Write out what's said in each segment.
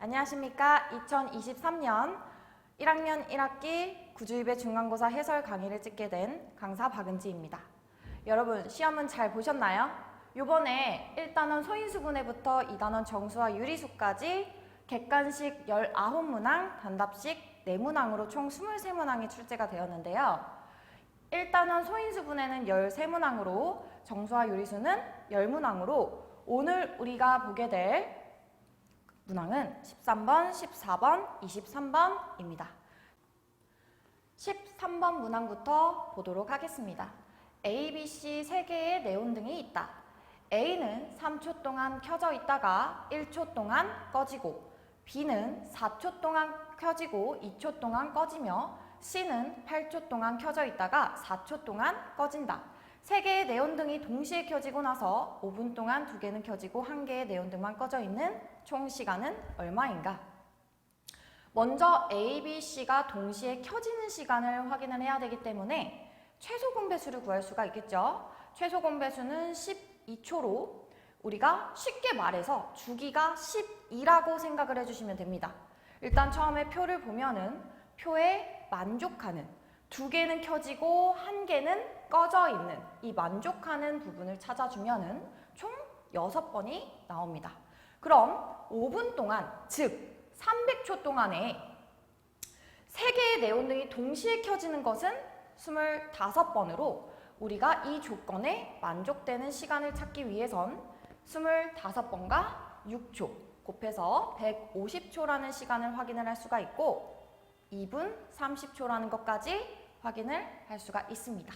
안녕하십니까. 2023년 1학년 1학기 구주입의 중간고사 해설 강의를 찍게 된 강사 박은지입니다. 여러분 시험은 잘 보셨나요? 요번에 1단원 소인수분해부터 2단원 정수와 유리수까지 객관식 19문항, 단답식 4문항으로 총 23문항이 출제가 되었는데요. 1단원 소인수분해는 13문항으로 정수와 유리수는 10문항으로 오늘 우리가 보게 될 문항은 13번, 14번, 23번입니다. 13번 문항부터 보도록 하겠습니다. A, B, C 세 개의 네온 등이 있다. A는 3초 동안 켜져 있다가 1초 동안 꺼지고 B는 4초 동안 켜지고 2초 동안 꺼지며 C는 8초 동안 켜져 있다가 4초 동안 꺼진다. 세 개의 네온등이 동시에 켜지고 나서 5분 동안 두 개는 켜지고 한 개의 네온등만 꺼져 있는 총 시간은 얼마인가? 먼저 A, B, C가 동시에 켜지는 시간을 확인을 해야 되기 때문에 최소 공배수를 구할 수가 있겠죠. 최소 공배수는 12초로 우리가 쉽게 말해서 주기가 12라고 생각을 해주시면 됩니다. 일단 처음에 표를 보면은 표에 만족하는 두 개는 켜지고 한 개는 꺼져 있는 이 만족하는 부분을 찾아주면은 총 6번이 나옵니다. 그럼 5분 동안, 즉 300초 동안에 세 개의 네온등이 동시에 켜지는 것은 25번으로 우리가 이 조건에 만족되는 시간을 찾기 위해선 25번과 6초 곱해서 150초라는 시간을 확인을 할 수가 있고 2분 30초라는 것까지 확인을 할 수가 있습니다.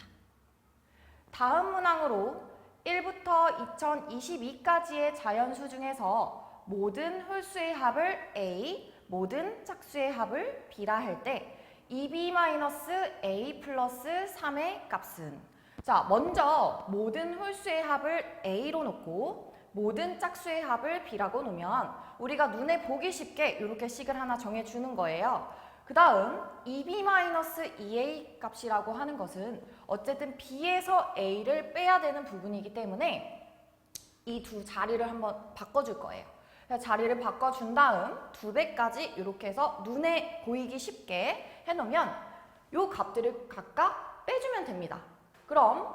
다음 문항으로 1부터 2022까지의 자연수 중에서 모든 홀수의 합을 A, 모든 짝수의 합을 B라 할 때 2B-A 플러스 3의 값은 자, 먼저 모든 홀수의 합을 A로 놓고 모든 짝수의 합을 B라고 놓으면 우리가 눈에 보기 쉽게 이렇게 식을 하나 정해주는 거예요. 그 다음 2B-2A 값이라고 하는 것은 어쨌든 B에서 A를 빼야 되는 부분이기 때문에 이 두 자리를 한번 바꿔줄 거예요. 자리를 바꿔준 다음 두 배까지 이렇게 해서 눈에 보이기 쉽게 해놓으면 이 값들을 각각 빼주면 됩니다. 그럼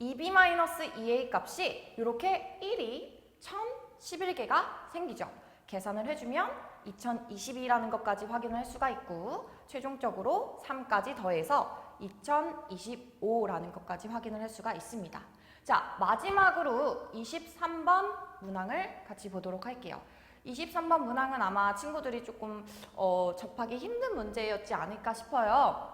2B-2A 값이 이렇게 1이 1011개가 생기죠. 계산을 해주면 2022라는 것까지 확인을 할 수가 있고 최종적으로 3까지 더해서 2025라는 것까지 확인을 할 수가 있습니다. 자, 마지막으로 23번 문항을 같이 보도록 할게요. 23번 문항은 아마 친구들이 조금 어, 접하기 힘든 문제였지 않을까 싶어요.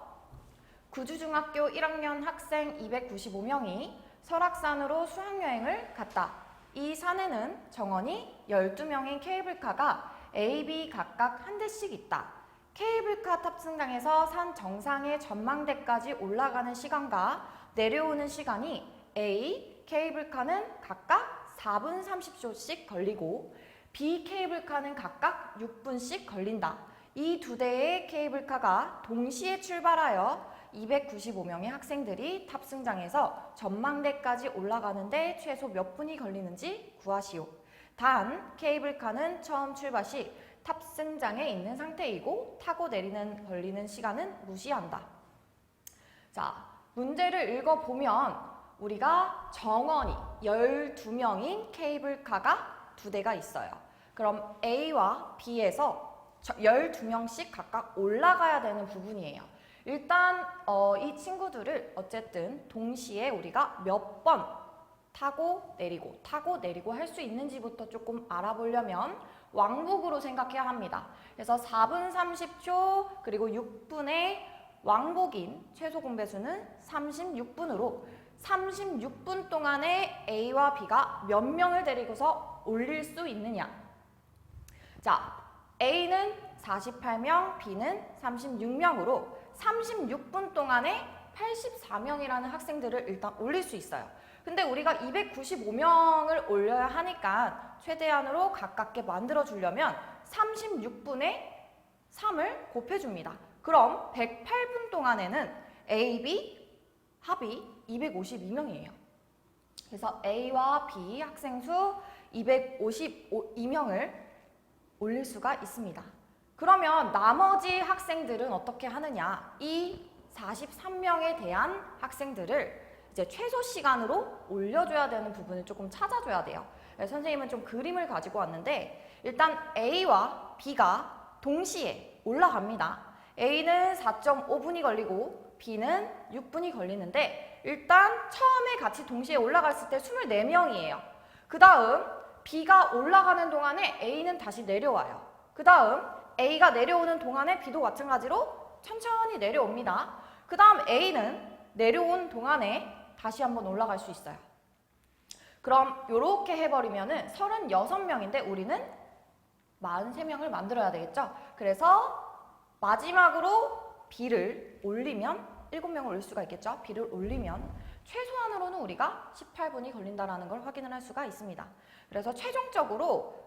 구주중학교 1학년 학생 295명이 설악산으로 수학여행을 갔다. 이 산에는 정원이 12명인 케이블카가 A, B 각각 한 대씩 있다. 케이블카 탑승장에서 산 정상의 전망대까지 올라가는 시간과 내려오는 시간이 A 케이블카는 각각 4분 30초씩 걸리고 B 케이블카는 각각 6분씩 걸린다. 이 두 대의 케이블카가 동시에 출발하여 295명의 학생들이 탑승장에서 전망대까지 올라가는데 최소 몇 분이 걸리는지 구하시오. 단 케이블카는 처음 출발 시 탑승장에 있는 상태이고 타고 내리는 걸리는 시간은 무시한다. 자, 문제를 읽어보면 우리가 정원이 12명인 케이블카가 두 대가 있어요. 그럼 A와 B에서 12명씩 각각 올라가야 되는 부분이에요. 일단 어, 이 친구들을 어쨌든 동시에 우리가 몇 번 타고 내리고 타고 내리고 할 수 있는지부터 조금 알아보려면 왕복으로 생각해야 합니다. 그래서 4분 30초 그리고 6분의 왕복인 최소 공배수는 36분으로 36분 동안에 A와 B가 몇 명을 데리고서 올릴 수 있느냐. 자, A는 48명, B는 36명으로 36분 동안에 84명이라는 학생들을 일단 올릴 수 있어요. 근데 우리가 295명을 올려야 하니까 최대한으로 가깝게 만들어 주려면 36분에 3을 곱해 줍니다. 그럼 108분 동안에는 A, B 합이 252명이에요. 그래서 A와 B 학생 수 252명을 올릴 수가 있습니다. 그러면 나머지 학생들은 어떻게 하느냐? 이 43명에 대한 학생들을 이제 최소 시간으로 올려줘야 되는 부분을 조금 찾아줘야 돼요. 네, 선생님은 좀 그림을 가지고 왔는데 일단 A와 B가 동시에 올라갑니다. A는 4.5분이 걸리고 B는 6분이 걸리는데 일단 처음에 같이 동시에 올라갔을 때 24명이에요. 그 다음 B가 올라가는 동안에 A는 다시 내려와요. 그 다음 A가 내려오는 동안에 B도 마찬가지로 천천히 내려옵니다. 그 다음 A는 내려온 동안에 다시 한번 올라갈 수 있어요. 그럼 이렇게 해버리면 은 36명인데 우리는 43명을 만들어야 되겠죠? 그래서 마지막으로 B를 올리면 7명을 올릴 수가 있겠죠? B를 올리면 최소한으로는 우리가 18분이 걸린다는 걸 확인을 할 수가 있습니다. 그래서 최종적으로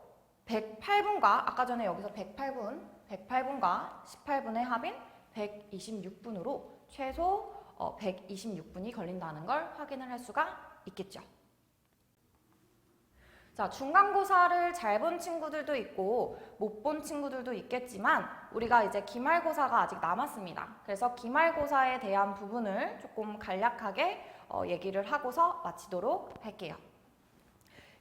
108분과 아까 전에 여기서 108분, 108분과 18분의 합인 126분으로 최소 126분이 걸린다는 걸 확인을 할 수가 있겠죠. 자, 중간고사를 잘 본 친구들도 있고 못 본 친구들도 있겠지만 우리가 이제 기말고사가 아직 남았습니다. 그래서 기말고사에 대한 부분을 조금 간략하게 어, 얘기를 하고서 마치도록 할게요.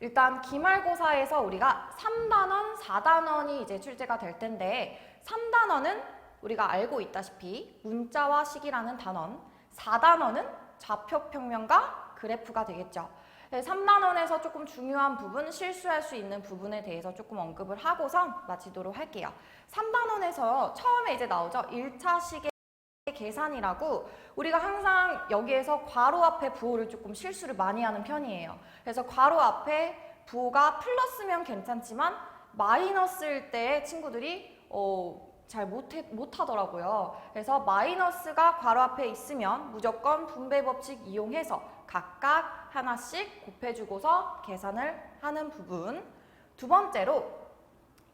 일단 기말고사에서 우리가 3단원, 4단원이 이제 출제가 될 텐데 3단원은 우리가 알고 있다시피 문자와 식이라는 단원, 4단원은 좌표평면과 그래프가 되겠죠. 3단원에서 조금 중요한 부분, 실수할 수 있는 부분에 대해서 조금 언급을 하고서 마치도록 할게요. 3단원에서 처음에 이제 나오죠. 1차 식의 계산이라고 우리가 항상 여기에서 괄호 앞에 부호를 조금 실수를 많이 하는 편이에요. 그래서 괄호 앞에 부호가 플러스면 괜찮지만 마이너스일 때 친구들이 어, 잘 못해, 못하더라고요. 그래서 마이너스가 괄호 앞에 있으면 무조건 분배 법칙 이용해서 각각 하나씩 곱해주고서 계산을 하는 부분. 두 번째로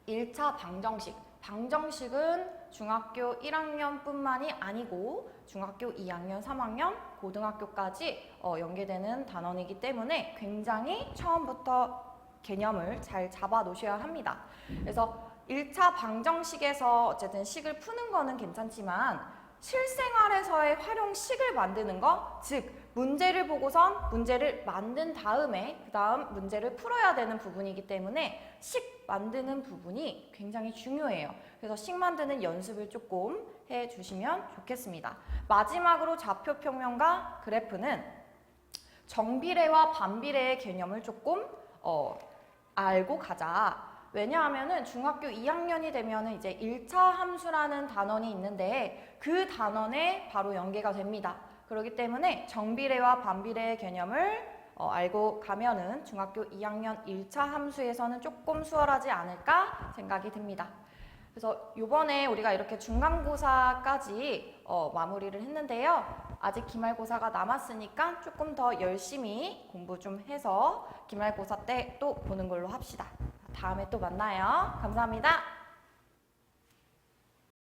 1차 방정식. 방정식은 중학교 1학년뿐만이 아니고 중학교 2학년, 3학년, 고등학교까지 어, 연계되는 단원이기 때문에 굉장히 처음부터 개념을 잘 잡아 놓으셔야 합니다. 그래서 1차 방정식에서 어쨌든 식을 푸는 거는 괜찮지만 실생활에서의 활용식을 만드는 거, 즉 문제를 보고선 문제를 만든 다음에 그 다음 문제를 풀어야 되는 부분이기 때문에 식 만드는 부분이 굉장히 중요해요. 그래서 식 만드는 연습을 조금 해주시면 좋겠습니다. 마지막으로 좌표 평면과 그래프는 정비례와 반비례의 개념을 조금 어, 알고 가자. 왜냐하면은 중학교 2학년이 되면은 이제 1차 함수라는 단원이 있는데 그 단원에 바로 연계가 됩니다. 그렇기 때문에 정비례와 반비례의 개념을 어, 알고 가면은 중학교 2학년 1차 함수에서는 조금 수월하지 않을까 생각이 듭니다. 그래서 요번에 우리가 이렇게 중간고사까지 어, 마무리를 했는데요. 아직 기말고사가 남았으니까 조금 더 열심히 공부 좀 해서 기말고사 때 또 보는 걸로 합시다. 다음에 또 만나요. 감사합니다.